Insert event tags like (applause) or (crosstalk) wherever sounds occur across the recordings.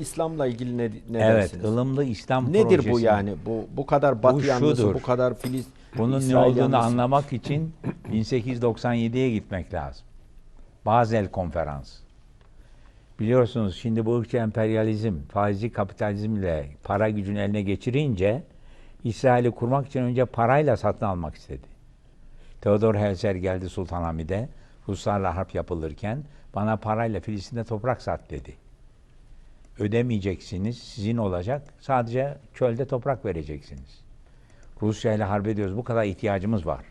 İslam'la ilgili ne, ne evet, dersiniz? ılımlı İslam Nedir bu projesi. yani? Bu bu kadar Batı Bu yanlısı, şudur. bu kadar Filiz Bunun ne İsrail olduğunu yanlısı. anlamak için (clears throat) 1897'ye gitmek lazım. Basel Konferans. Biliyorsunuz şimdi bu ırkçı emperyalizm, faizci kapitalizmle para gücünü eline geçirince İsrail'i kurmak için önce parayla satın almak istedi. Theodor Herzl geldi Sultanahmet'e. Ruslarla harp yapılırken bana parayla Filistin'de toprak sat dedi. Ödemeyeceksiniz, sizin olacak. Sadece çölde toprak vereceksiniz. Rusya ile harp ediyoruz. Bu kadar ihtiyacımız var.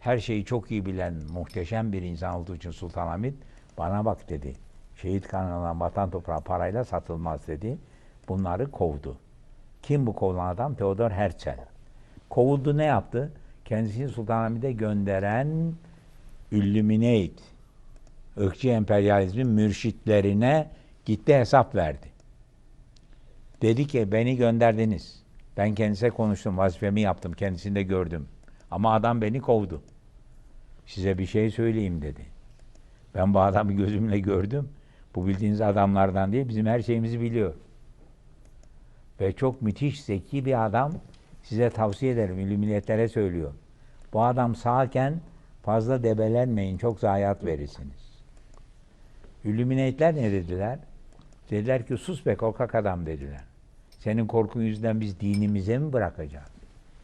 Her şeyi çok iyi bilen muhteşem bir insan olduğu için Sultanahmet bana bak dedi. Şehit kanına vatan toprağı parayla satılmaz dedi. Bunları kovdu. Kim bu kovulan adam? Theodor Herzl. Kovuldu ne yaptı? Kendisini Sultanahmet'e gönderen Illuminate, ırkçı emperyalizmin mürşitlerine gitti hesap verdi. Dedi ki beni gönderdiniz. Ben kendisine konuştum, vazifemi yaptım, kendisini de gördüm. Ama adam beni kovdu. Size bir şey söyleyeyim dedi. Ben bu adamı gözümle gördüm. Bu bildiğiniz adamlardan değil, bizim her şeyimizi biliyor. Ve çok müthiş, zeki bir adam. Size tavsiye ederim, illüminetlere söylüyor. Bu adam sağken fazla debelenmeyin, çok zayiat verirsiniz. Illüminatler ne dediler? Dediler ki sus be korkak adam dediler. Senin korkun yüzünden biz dinimize mi bırakacağız?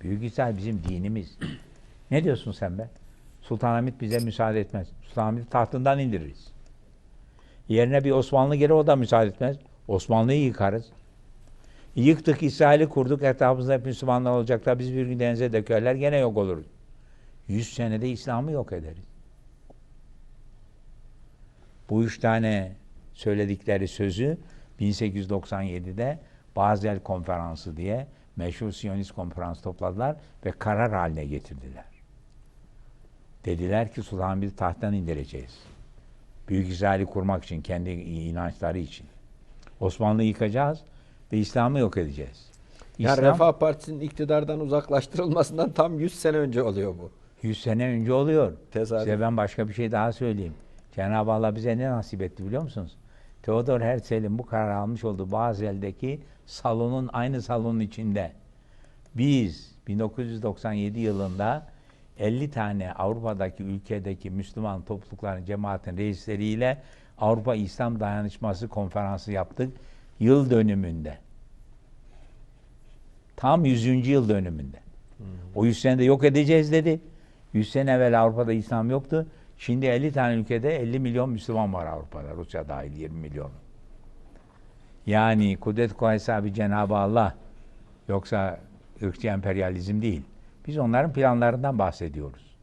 Büyük İsrail bizim dinimiz. (clears throat) ne diyorsun sen be? Sultanahmet bize müsaade etmez. Sultanahmet'i tahtından indiririz. Yerine bir Osmanlı gelir o da müsaade etmez. Osmanlı'yı yıkarız. Yıktık İsrail'i kurduk etrafımızda hep Müslümanlar olacaklar. Biz bir gün denize dökerler gene yok oluruz. Yüz senede İslam'ı yok ederiz. Bu üç tane söyledikleri sözü 1897'de Basel Konferansı diye meşhur Siyonist konferans topladılar ve karar haline getirdiler. Dediler ki Sultanahmet'i tahttan indireceğiz. Büyük İsrail'i kurmak için, kendi inançları için. Osmanlı'yı yıkacağız ve İslam'ı yok edeceğiz. Yani İslam- Refah Partisi'nin iktidardan uzaklaştırılmasından tam 100 sene önce oluyor bu. 100 sene önce oluyor. Tesadüf. Size ben başka bir şey daha söyleyeyim. Cenab-ı Allah bize ne nasip etti biliyor musunuz? Theodor Herzl'in bu karar almış olduğu Bazel'deki salonun aynı salonun içinde biz 1997 yılında 50 tane Avrupa'daki ülkedeki Müslüman toplulukların cemaatin reisleriyle Avrupa İslam Dayanışması konferansı yaptık yıl dönümünde. Tam 100. yıl dönümünde. O 100 senede yok edeceğiz dedi. 100 sene evvel Avrupa'da İslam yoktu. Şimdi 50 tane ülkede 50 milyon Müslüman var Avrupa'da. Rusya dahil 20 milyon. Yani kudret bir Cenab-ı Allah yoksa ırkçı emperyalizm değil. Biz onların planlarından bahsediyoruz.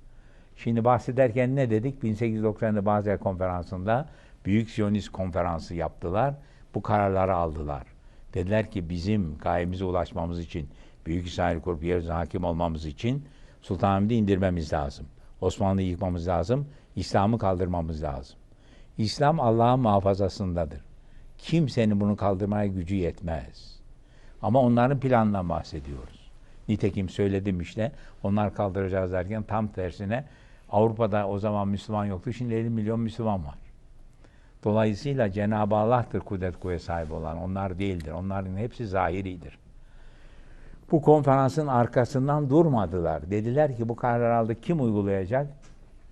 Şimdi bahsederken ne dedik? 1890'da Basel Konferansı'nda Büyük Siyonist Konferansı yaptılar. Bu kararları aldılar. Dediler ki bizim gayemize ulaşmamız için, Büyük İsrail kurup yeryüzüne hakim olmamız için Sultanahmet'i indirmemiz lazım. Osmanlı'yı yıkmamız lazım. İslam'ı kaldırmamız lazım. İslam Allah'ın muhafazasındadır. Kimsenin bunu kaldırmaya gücü yetmez. Ama onların planından bahsediyoruz. Nitekim söyledim işte. Onlar kaldıracağız derken tam tersine Avrupa'da o zaman Müslüman yoktu. Şimdi 50 milyon Müslüman var. Dolayısıyla Cenab-ı Allah'tır kudret kuvvet sahibi olan. Onlar değildir. Onların hepsi zahiridir. Bu konferansın arkasından durmadılar. Dediler ki bu karar aldı kim uygulayacak?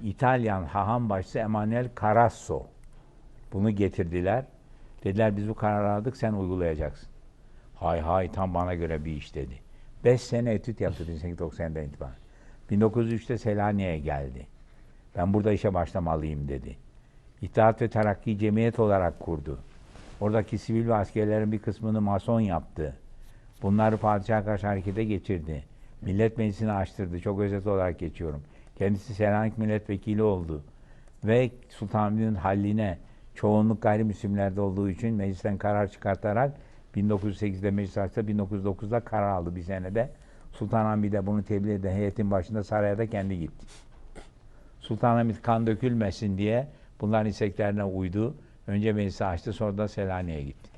İtalyan haham başçısı Emanuel Carasso. Bunu getirdiler. Dediler biz bu kararı aldık sen uygulayacaksın. Hay hay tam bana göre bir iş dedi. Beş sene etüt yaptı 1890'dan itibaren. 1903'te Selanik'e geldi. Ben burada işe başlamalıyım dedi. İttihat ve Terakki Cemiyet olarak kurdu. Oradaki sivil ve askerlerin bir kısmını mason yaptı. Bunları padişaha karşı harekete geçirdi. Millet Meclisi'ni açtırdı. Çok özet olarak geçiyorum. Kendisi Selanik milletvekili oldu. Ve Sultanahmet'in halline çoğunluk gayrimüslimlerde olduğu için meclisten karar çıkartarak 1908'de meclis açtı, 1909'da karar aldı bir senede. Sultanahmet de bunu tebliğ eden heyetin başında saraya da kendi gitti. Sultanahmet kan dökülmesin diye bunların isteklerine uydu. Önce meclisi açtı sonra da Selanik'e gitti.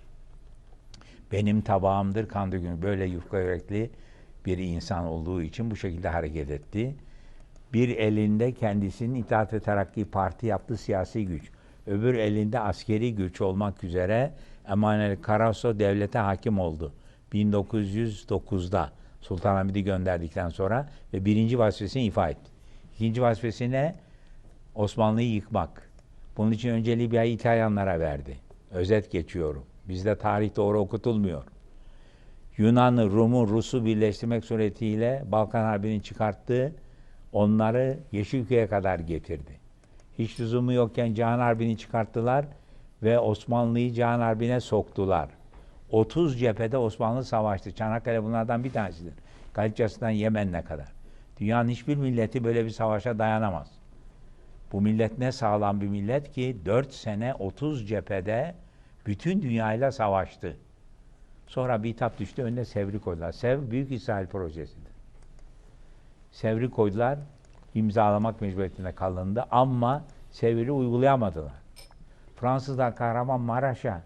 Benim tabağımdır kan dökülür. Böyle yufka yürekli bir insan olduğu için bu şekilde hareket etti. Bir elinde kendisinin İttihat ve Terakki Parti yaptığı siyasi güç. Öbür elinde askeri güç olmak üzere Emanuel Karaso devlete hakim oldu. 1909'da Sultanahmet'i gönderdikten sonra ve birinci vazifesini ifa etti. İkinci vazifesi ne? Osmanlı'yı yıkmak. Bunun için önce Libya'yı İtalyanlara verdi. Özet geçiyorum. Bizde tarih doğru okutulmuyor. Yunan'ı, Rum'u, Rus'u birleştirmek suretiyle Balkan Harbi'ni çıkarttı. Onları Yeşilköy'e kadar getirdi. Hiç lüzumu yokken Cihan Harbi'ni çıkarttılar ve Osmanlı'yı Cihan Harbi'ne soktular. 30 cephede Osmanlı savaştı. Çanakkale bunlardan bir tanesidir. Galica'sından Yemen'e kadar. Dünyanın hiçbir milleti böyle bir savaşa dayanamaz. Bu millet ne sağlam bir millet ki 4 sene 30 cephede bütün dünyayla savaştı. Sonra bir hitap düştü önüne Sevri koydular. Sev Büyük İsrail projesidir. Sevri koydular, imzalamak mecburiyetinde kalındı ama Sevr'i uygulayamadılar. Fransızlar Kahramanmaraş'a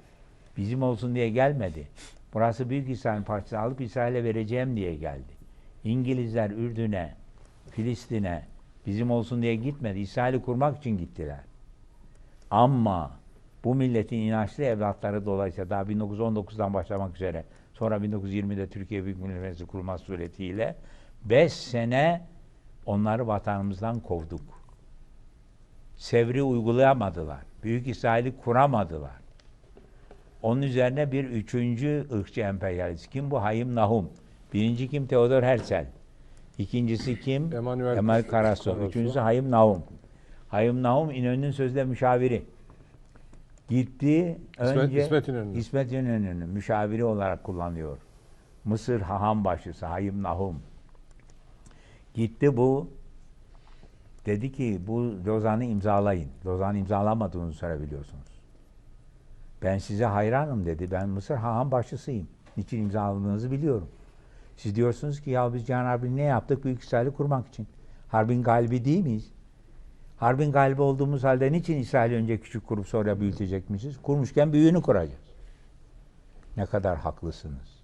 bizim olsun diye gelmedi. Burası Büyük İsrail parçası alıp İsrail'e vereceğim diye geldi. İngilizler Ürdün'e, Filistin'e bizim olsun diye gitmedi. İsrail'i kurmak için gittiler. Ama bu milletin inançlı evlatları dolayısıyla daha 1919'dan başlamak üzere sonra 1920'de Türkiye Büyük Millet Meclisi kurulması suretiyle 5 sene onları vatanımızdan kovduk. Sevri uygulayamadılar. Büyük İsrail'i kuramadılar. Onun üzerine bir üçüncü ırkçı emperyalist. Kim bu? Hayim Nahum. Birinci kim? Theodor Herzl. İkincisi kim? Emanuel Emel Karaso. Üçüncüsü Hayim Nahum. Hayim Nahum İnönü'nün sözde müşaviri. Gitti İsmet- önce İsmet İnönü. İsmet İnönü'nün müşaviri olarak kullanıyor. Mısır haham başısı Hayim Nahum. Gitti bu dedi ki bu Lozan'ı imzalayın. Lozan imzalamadığını söyleyebiliyorsunuz. Ben size hayranım dedi. Ben Mısır haham başısıyım. Niçin imzaladığınızı biliyorum. Siz diyorsunuz ki ya biz Cihan Harbi'ni ne yaptık? Büyük İsrail'i kurmak için. Harbin galibi değil miyiz? Harbin galibi olduğumuz halde niçin İsrail'i önce küçük kurup sonra büyütecekmişiz? Kurmuşken büyüğünü kuracağız. Ne kadar haklısınız.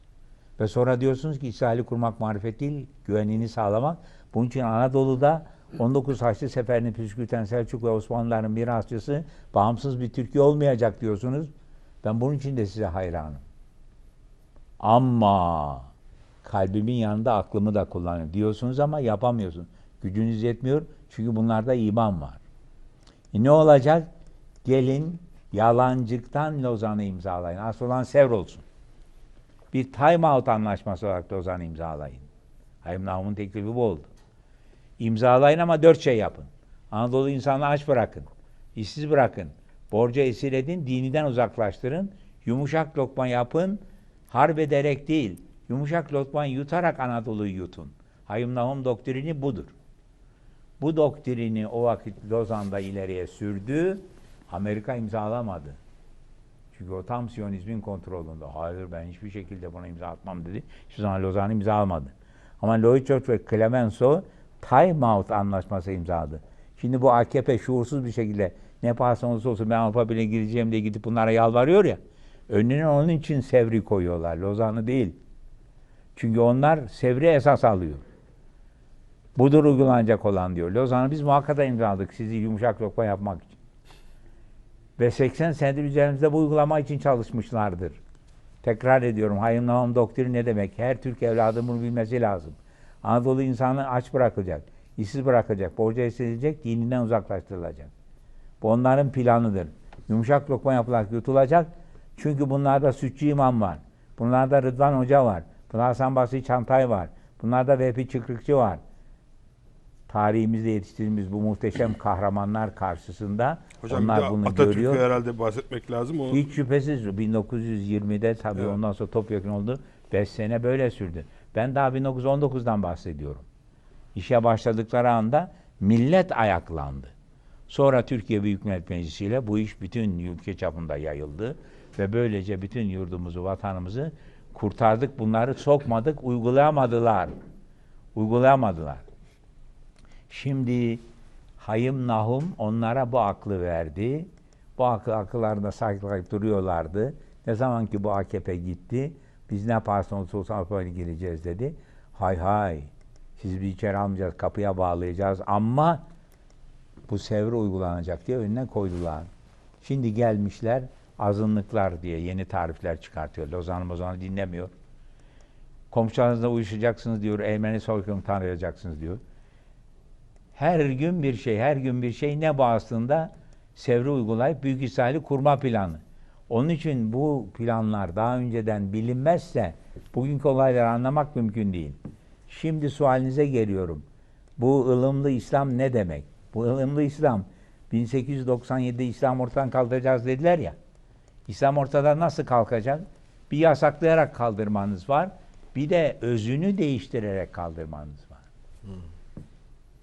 Ve sonra diyorsunuz ki İsrail'i kurmak marifet değil, güvenliğini sağlamak. Bunun için Anadolu'da 19 Haçlı Seferi'ni püskürten Selçuk ve Osmanlıların mirasçısı bağımsız bir Türkiye olmayacak diyorsunuz. Ben bunun için de size hayranım. Ama kalbimin yanında aklımı da kullanıyorum diyorsunuz ama yapamıyorsun. Gücünüz yetmiyor çünkü bunlarda iman var. E ne olacak? Gelin yalancıktan Lozan'ı imzalayın. Asıl olan Sevr olsun. Bir time out anlaşması olarak Lozan'ı imzalayın. Hayım Nahum'un teklifi bu oldu. İmzalayın ama dört şey yapın. Anadolu insanını aç bırakın. işsiz bırakın. Borca esir edin, diniden uzaklaştırın. Yumuşak lokma yapın. Harp ederek değil. Yumuşak lokma yutarak Anadolu'yu yutun. Hayım Nahum doktrini budur. Bu doktrini o vakit Lozan'da ileriye sürdü. Amerika imzalamadı. Çünkü o tam Siyonizmin kontrolünde. Hayır ben hiçbir şekilde buna imza atmam dedi. Hiçbir zaman Lozan imzalamadı. Ama Lloyd George ve Clemenceau time out anlaşması imzaladı. Şimdi bu AKP şuursuz bir şekilde ne pahasına olursa olsun ben Avrupa Birliği'ne gireceğim diye gidip bunlara yalvarıyor ya. Önüne onun için Sevr'i koyuyorlar. Lozan'ı değil. Çünkü onlar Sevr'i esas alıyor. Budur uygulanacak olan diyor. Lozan'ı biz muhakkak imzaladık sizi yumuşak lokma yapmak için. Ve 80 senedir üzerimizde bu uygulama için çalışmışlardır. Tekrar ediyorum. Hayım Nahum doktrini ne demek? Her Türk evladı bunu bilmesi lazım. Anadolu insanı aç bırakacak, işsiz bırakacak, borca esilecek, dininden uzaklaştırılacak. Bu onların planıdır. Yumuşak lokma yapılarak yutulacak. Çünkü bunlarda Sütçü İmam var. Bunlarda Rıdvan Hoca var. Bunlarda Hasan Basri Çantay var. Bunlarda Vehbi Çıkrıkçı var. Tarihimizde yetiştirdiğimiz bu muhteşem (clears throat) kahramanlar karşısında Hocam onlar bunu Atatürk'ü görüyor. herhalde bahsetmek lazım. O Hiç şüphesiz 1920'de tabii Evet. ondan sonra topyekun oldu. 5 sene böyle sürdü. Ben daha 1919'dan bahsediyorum. İşe başladıkları anda millet ayaklandı. Sonra Türkiye Büyük Millet Meclisi ile bu iş bütün ülke çapında yayıldı ve böylece bütün yurdumuzu, vatanımızı kurtardık. Bunları sokmadık, uygulayamadılar. Uygulayamadılar. Şimdi Hayım Nahum onlara bu aklı verdi. Bu aklı akıllarında saklayıp duruyorlardı. Ne zaman ki bu AKP gitti, biz ne yaparsan olursa olsun Avrupa'ya gireceğiz dedi. Hay hay, siz bir içeri almayacağız, kapıya bağlayacağız ama bu sevre uygulanacak diye önüne koydular. Şimdi gelmişler azınlıklar diye yeni tarifler çıkartıyor. Lozan Mozan'ı dinlemiyor. Komşularınızla uyuşacaksınız diyor. Ermeni soykırımı tanıyacaksınız diyor. Her gün bir şey, her gün bir şey ne bu aslında? Sevri uygulayıp Büyük İsrail'i kurma planı. Onun için bu planlar daha önceden bilinmezse bugünkü olayları anlamak mümkün değil. Şimdi sualinize geliyorum. Bu ılımlı İslam ne demek? Bu ılımlı İslam 1897'de İslam ortadan kaldıracağız dediler ya. İslam ortadan nasıl kalkacak? Bir yasaklayarak kaldırmanız var. Bir de özünü değiştirerek kaldırmanız var.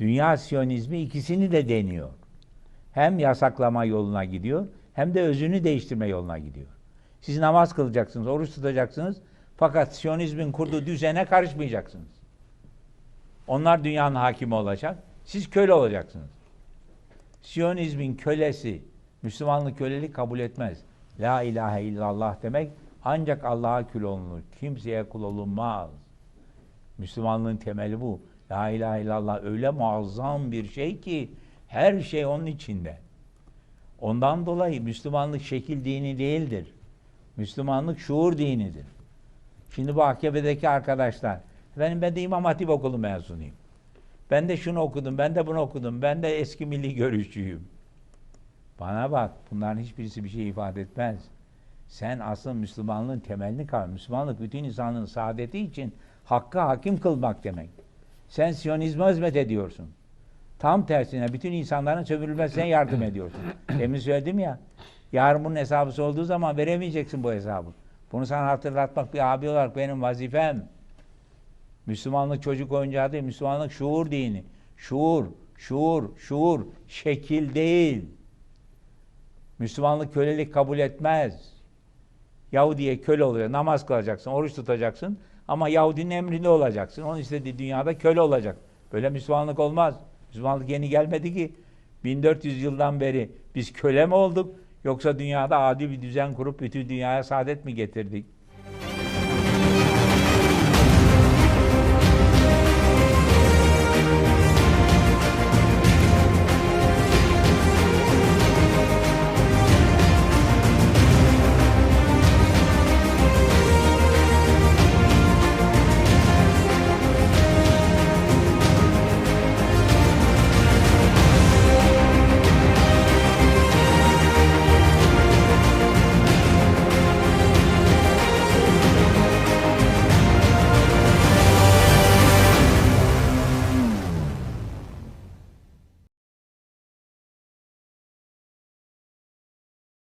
Dünya Siyonizmi ikisini de deniyor. Hem yasaklama yoluna gidiyor hem de özünü değiştirme yoluna gidiyor. Siz namaz kılacaksınız, oruç tutacaksınız fakat Siyonizmin kurduğu düzene karışmayacaksınız. Onlar dünyanın hakimi olacak. Siz köle olacaksınız. Siyonizmin kölesi, Müslümanlık kölelik kabul etmez. La ilahe illallah demek ancak Allah'a kul olunur. Kimseye kul olunmaz. Müslümanlığın temeli bu. La ilahe illallah öyle muazzam bir şey ki her şey onun içinde. Ondan dolayı Müslümanlık şekil dini değildir. Müslümanlık şuur dinidir. Şimdi bu AKP'deki arkadaşlar, benim ben de İmam Hatip okulu mezunuyum. Ben de şunu okudum, ben de bunu okudum, ben de eski milli görüşçüyüm. Bana bak, bunların hiçbirisi bir şey ifade etmez. Sen asıl Müslümanlığın temelini kavra. Müslümanlık bütün insanlığın saadeti için hakka hakim kılmak demek. Sen Siyonizme hizmet ediyorsun. Tam tersine bütün insanların sömürülmesine yardım ediyorsun. (clears throat) Demin söyledim ya, yarın bunun hesabı olduğu zaman veremeyeceksin bu hesabı. Bunu sana hatırlatmak bir abi olarak benim vazifem. Müslümanlık çocuk oyuncağı değil, Müslümanlık şuur dini. Şuur, şuur, şuur, şekil değil. Müslümanlık kölelik kabul etmez. Yahudiye köle oluyor, namaz kılacaksın, oruç tutacaksın ama Yahudinin emrinde olacaksın. Onun istediği dünyada köle olacak. Böyle Müslümanlık olmaz. Müslümanlık yeni gelmedi ki. 1400 yıldan beri biz köle mi olduk yoksa dünyada adil bir düzen kurup bütün dünyaya saadet mi getirdik?